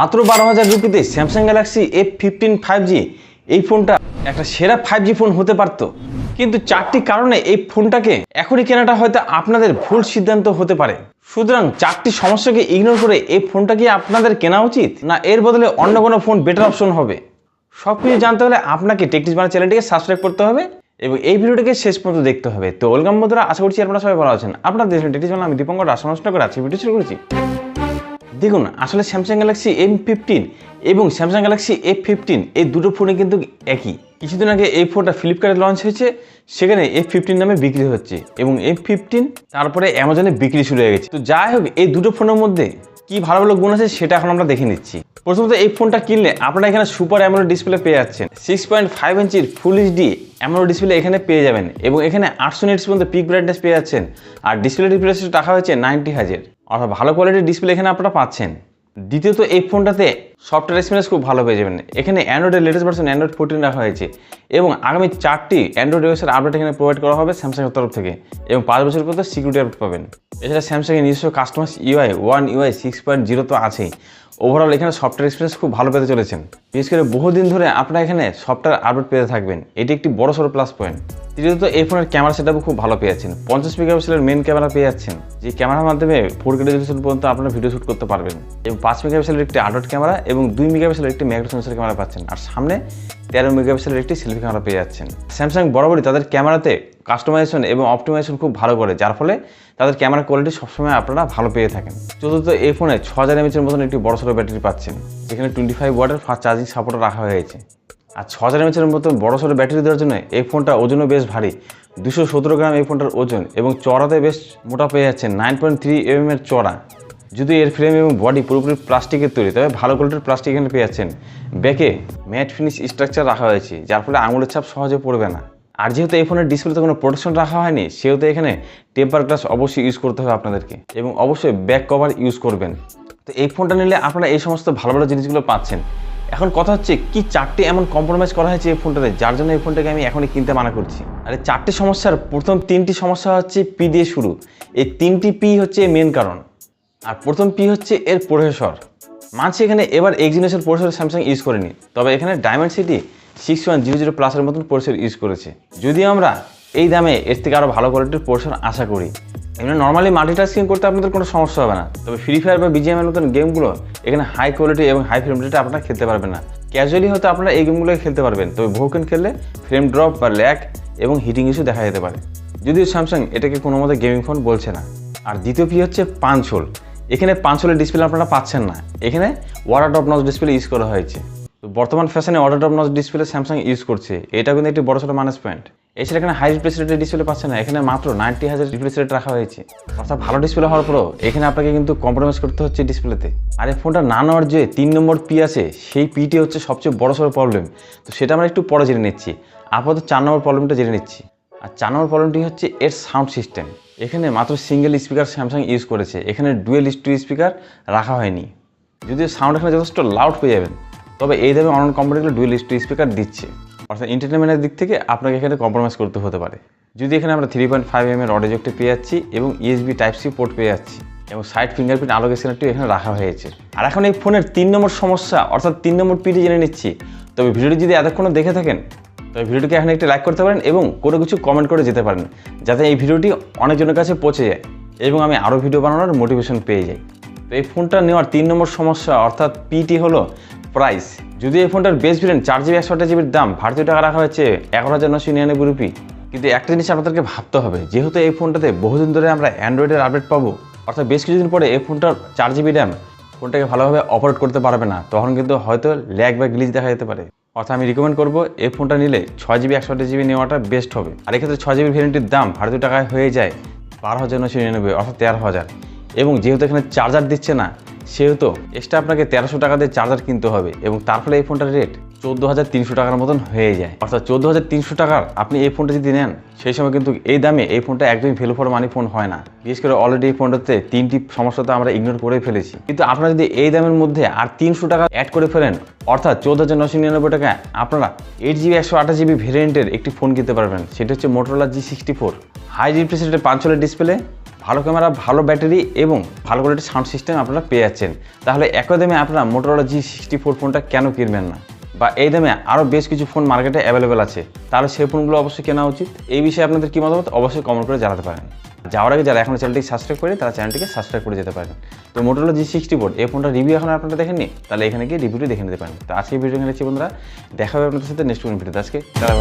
মাত্র বারো হাজার রুপিতে Samsung Galaxy F fifteen five G এই ফোনটা একটা সেরা ফাইভ জি ফোন হতে পারত। কিন্তু চারটি কারণে এই ফোনটাকে এখনই কেনাটা হয়তো আপনাদের ভুল সিদ্ধান্ত হতে পারে। সুতরাং চারটি সমস্যাকে ইগনোর করে এই ফোনটা কি আপনাদের কেনা উচিত? না, এর বদলে অন্য কোনো ফোন বেটার অপশন হবে? সব কিছু জানতে হলে আপনাকে টেকটিস বানা চ্যানেলটিকে সাবস্ক্রাইব করতে হবে এবং এই ভিডিওটিকে শেষ পর্যন্ত দেখতে হবে। তো ওয়েলকাম বন্ধুরা, আশা করছি আপনারা সবাই ভালো আছেন। আপনারা টেকটিস বাংলা আমি দীপঙ্কর রাসানুষ্ঠান করে আজকে ভিডিও শুরু করেছি। দেখুন, আসলে স্যামসাং গ্যালাক্সি এম ফিফটিন এবং স্যামসাং গ্যালাক্সি এফ ফিফটিন এই দুটো ফোনে কিন্তু একই। কিছুদিন আগে এই ফোনটা ফ্লিপকার্টে লঞ্চ হয়েছে, সেখানে এফ ফিফটিন নামে বিক্রি হচ্ছে এবং এফ ফিফটিন তারপরে অ্যামাজনে বিক্রি শুরু হয়ে গেছে। তো যাই হোক, এই দুটো ফোনের মধ্যে কি ভালো ভালো গুণ আছে সেটা এখন আমরা দেখে নিচ্ছি। প্রথমত এই ফোনটা কিনলে আপনারা এখানে সুপার অ্যামোলেড ডিসপ্লে পেয়ে যাচ্ছেন। সিক্স পয়েন্ট ফাইভ ইঞ্চির ফুল এইচডি অ্যামোলেড ডিসপ্লে এখানে পেয়ে যাবেন এবং এখানে আটশো নিটস পর্যন্ত পিক ব্রাইটনেস পেয়ে যাচ্ছেন। আর ডিসপ্লে রিপ্লেস রাখা হয়েছে নাইনটি হাজার। অর্থাৎ ভালো কোয়ালিটির ডিসপ্লে এখানে আপনারা পাচ্ছেন। দ্বিতীয়ত এই ফোনটাতে সফটওয়্যার এক্সপিরিয়েন্স খুব ভালো পেয়ে যাবেন। এখানে অ্যান্ড্রয়েডের লেটেস্ট ভার্সন অ্যান্ড্রয়েড ফোরটিন রাখা হয়েছে এবং আগামী চারটি অ্যান্ড্রয়েড ওয়েসের আপডেট এখানে প্রোভাইড করা হবে স্যামসাংয়ের তরফ থেকে এবং পাঁচ বছর পর্যন্ত সিকিউরিটি আপডেট পাবেন। এছাড়া স্যামসাংয়ের নিজস্ব custom UI one UI six point zero তো আছেই। ওভারঅল এখানে সফটওয়্যার এক্সপিরিয়েন্স খুব ভালো পেতে চলেছেন। বিশেষ করে বহুদিন ধরে আপনারা এখানে সফটওয়্যার আপডেট পেতে থাকবেন। এটি একটি বড় সড়ো প্লাস পয়েন্ট তৃতীয়ত, এই ফোনের ক্যামেরা সেটআপও খুব ভালো পেয়ে যাচ্ছেন। পঞ্চাশ মেগাপিক্সেলের মেন ক্যামেরা পেয়ে যাচ্ছেন, যে ক্যামেরার মাধ্যমে ফোর কে রেজলিউশন পর্যন্ত আপনারা ভিডিও শুট করতে পারবেন। এবং পাঁচ মেগাপিক্সেলের একটি আডট ক্যামেরা এবং দুই মেগাপিক্সেলের একটি ম্যাগনেট সেন্সর ক্যামেরা পাচ্ছেন। আর সামনে তেরো মেগাপিক্সেলের একটি সেলফি ক্যামেরা পেয়ে যাচ্ছেন। স্যামসাং বরাবরই তাদের ক্যামেরাতে কাস্টমাইজেশন এবং অপটিমাইজেশন খুব ভালো করে, যার ফলে তাদের ক্যামেরা কোয়ালিটি সবসময় আপনারা ভালো পেয়ে থাকেন। চতুর্থ এই ফোনে ছ হাজার এমএচের মতন একটি বড় সড়ো ব্যাটারি পাচ্ছেন। যেখানে টোয়েন্টি ফাইভ ওয়াটের ফাস্ট চার্জিং সাপোর্ট রাখা হয়েছে। আর ছ হাজার এমএচের মতো বড় সড়ো ব্যাটারি দেওয়ার জন্য এই ফোনটা ওজনও বেশ ভারী। দুশো সতেরো গ্রাম এই ফোনটার ওজন এবং চড়াতে বেশ মোটা পেয়ে যাচ্ছে নাইন পয়েন্ট থ্রি এম এর চড়া যদি এর ফ্রেম এবং বডি পুরোপুরি প্লাস্টিকের তৈরি, তবে ভালো কোয়ালিটির প্লাস্টিক এখানে পেয়ে যাচ্ছেন। ব্যাকে ম্যাট ফিনিশ স্ট্রাকচার রাখা হয়েছে, যার ফলে আঙুলের ছাপ সহজে পড়বে না। আর যেহেতু এই ফোনের ডিসপ্লেতে কোনো প্রোটেকশন রাখা হয়নি, সেহেতু এখানে টেম্পার গ্লাস অবশ্যই ইউজ করতে হবে আপনাদেরকে, এবং অবশ্যই ব্যাক কভার ইউজ করবেন। তো এই ফোনটা নিলে আপনারা এই সমস্ত ভালো ভালো জিনিসগুলো পাচ্ছেন। এখন কথা হচ্ছে, কি চারটে এমন কম্প্রোমাইজ করা হয়েছে এই ফোনটাতে, যার জন্য এই ফোনটাকে আমি এখনই কিনতে মানা করছি? আর চারটি সমস্যার প্রথম তিনটি সমস্যা হচ্ছে পি দিয়ে শুরু। এই তিনটি পি হচ্ছে মেন কারণ। আর প্রথম পি হচ্ছে এর প্রসেসর। মানছি এখানে এবার এক্সিনেশন প্রসেসর স্যামসাং ইউজ করেনি, তবে এখানে Dimensity six one zero zero প্লাসের মতন প্রসেসর ইউজ করেছে। যদিও আমরা এই দামে এর থেকে আরও ভালো কোয়ালিটির প্রসেসর আশা করি। এমনি নর্মালি মাল্টিটাস্কিং করতে আপনাদের কোনো সমস্যা হবে না, তবে ফ্রি ফায়ার বা বিজিএমের মতন গেমগুলো এখানে হাই কোয়ালিটি এবং হাই ফ্রেম রেটে আপনারা খেলতে পারবেন না। ক্যাজুয়ালি হয়তো আপনারা এই গেমগুলোকে খেলতে পারবেন, তবে বহুক্ষণ খেললে ফ্রেম ড্রপ বা ল্যাক এবং হিটিং ইস্যু দেখা যেতে পারে। যদিও স্যামসাং এটাকে কোনো মতে গেমিং ফোন বলছে না। আর দ্বিতীয় পি হচ্ছে পাঁচ হোল এখানে পাঁচ হোলের ডিসপ্লে আপনারা পাচ্ছেন না। এখানে water top notch display use করা হয়েছে। তো বর্তমান ফ্যাশনে water top notch display Samsung use করছে। এটা কিন্তু একটি বড় সড়ো মাইনাস পয়েন্ট এছাড়া এখানে হাই রিপ্লেস রেটের ডিসপ্লে পাচ্ছে না। এখানে মাত্র নাইনটি হাজার রিপ্লেস রেট রাখা হয়েছে। অর্থাৎ ভালো ডিসপ্লে হওয়ার পরও এখানে আপনাকে কিন্তু কম্প্রোমাইজ করতে হচ্ছে ডিসপ্লেতে আর এই ফোনটা না নেওয়ার যে তিন নম্বর পি আছে, সেই পিটি হচ্ছে সবচেয়ে বড় সড়ো প্রবলেম তো সেটা আমরা একটু পরে জেনে নিচ্ছি। আপাতত চার নম্বর প্রবলেমটা জেনে নিচ্ছি। আর চার নম্বর প্রবলেমটি হচ্ছে এর সাউন্ড সিস্টেম এখানে মাত্র সিঙ্গেল স্পিকার স্যামসাং ইউজ করেছে। এখানে ডুয়েল টু স্পিকার রাখা হয়নি। যদিও সাউন্ড এখানে যথেষ্ট লাউড পেয়ে যাবেন। তবে এই দামে অনলাইন কোম্পানিগুলো ডুয়েল টু স্পিকার দিচ্ছে। অর্থাৎ এন্টারটেনমেন্টের দিক থেকে আপনাকে এখানে কম্প্রোমাইজ করতে হতে পারে। যদি এখানে আমরা থ্রি পয়েন্ট ফাইভ এম এর অডিওজেক্টে পেয়ে যাচ্ছি এবং ইএসবি টাইপ সি পোর্ট পেয়ে যাচ্ছি এবং সাইড ফিঙ্গারপ্রিন্ট আলোক স্ক্যানারটিও এখানে রাখা হয়েছে। আর এখন এই ফোনের তিন নম্বর সমস্যা, অর্থাৎ তিন নম্বর পিটি জেনে নিচ্ছি। তবে ভিডিওটি যদি এতক্ষণ দেখে থাকেন তবে ভিডিওটিকে এখন একটি লাইক করতে পারেন এবং কোনো কিছু কমেন্ট করে যেতে পারেন, যাতে এই ভিডিওটি অনেকজনের কাছে পৌঁছে যায় এবং আমি আরও ভিডিও বানানোর মোটিভেশন পেয়ে যাই। তো এই ফোনটা নেওয়ার তিন নম্বর সমস্যা অর্থাৎ পিটি হলো প্রাইস যদি এই ফোনটার বেস ভেরিয়েন্ট চার জিবি একশো আঠাশ জিবির দাম, ভারতীয় টাকা রাখা হয়েছে এগারো হাজার নশো নিরানব্বই রুপি কিন্তু একটা জিনিস আপনাদেরকে ভাবতে হবে, যেহেতু এই ফোনটাতে বহুদিন ধরে আমরা অ্যান্ড্রয়েডের আপডেট পাবো, অর্থাৎ বেশ কিছুদিন পরে এই ফোনটার চার জিবি র্যাম ফোনটাকে ভালোভাবে অপারেট করতে পারবে না, তখন কিন্তু হয়তো ল্যাগ বা গ্লিচ দেখা যেতে পারে। অর্থাৎ আমি রিকমেন্ড করব, এই ফোনটা নিলে ছয় জিবি একশো আঠাশ জিবি নেওয়াটা বেস্ট হবে। আর এক্ষেত্রে ছয় জিবি ভেরিয়েন্টের দাম ভারতীয় টাকায় হয়ে যায়, বারো হাজার নশো নিরানব্বই, অর্থাৎ তেরো হাজার। এবং যেহেতু এখানে চার্জার দিচ্ছে না, সেহেতু এক্সট্রা আপনাকে তেরোশো টাকা দিয়ে চার্জার কিনতে হবে। এবং তার ফলে এই ফোনটার রেট চোদ্দ হাজার তিনশো টাকার মতন হয়ে যায়। অর্থাৎ চোদ্দ হাজার তিনশো টাকার আপনি এই ফোনটা যদি নেন, সেই সময় কিন্তু এই দামে এই ফোনটা একদমই ভ্যালু ফর মানি ফোন হয় না। বিশেষ করে অলরেডি এই ফোনটাতে তিনটি সমস্যা তো আমরা ইগনোর করে ফেলেছি। কিন্তু আপনারা যদি এই দামের মধ্যে আর তিনশো টাকা অ্যাড করে ফেলেন, অর্থাৎ চোদ্দ হাজার নশো নিরানব্বই টাকায় আপনারা এইট জিবি একশো আঠাশ জিবি ভেরিয়েন্টের একটি ফোন কিনতে পারবেন। সেটা হচ্ছে Motorola G sixty four high রিপ্রেসেন্টের পাঁচলের ডিসপ্লে ভালো ক্যামেরা ভালো ব্যাটারি এবং ভালো কোয়ালিটির সাউন্ড সিস্টেম আপনারা পেয়ে যাচ্ছেন। তাহলে একই দামে আপনারা মোটরোলা জি সিক্সটি ফোর ফোনটা কেন কিনবেন না? বা এই দামে আরও বেশ কিছু ফোন মার্কেটে অ্যাভেলেবেল আছে, তাহলে সেই ফোনগুলো অবশ্যই কেনা উচিত। এই বিষয়ে আপনাদের কী মতামত অবশ্যই কমেন্ট করে জানাতে পারেন। যাওয়ার আগে যারা এখন চ্যানেলটিকে সাবস্ক্রাইব করে তারা চ্যানেলটিকে সাবস্ক্রাইব করে যেতে পারেন। তো মোটর জি সিক্সটি ফোর এই ফোনটা রিভিউ এখন আপনারা দেখেননি তাহলে এখানে গিয়ে রিভিউটি দেখে নিতে পারেন। তো আজকে ভিডিও এখানে বন্ধুরা। দেখা হবে আপনাদের সাথে নেক্সট কোনো ভিডিওতে আজকে তারা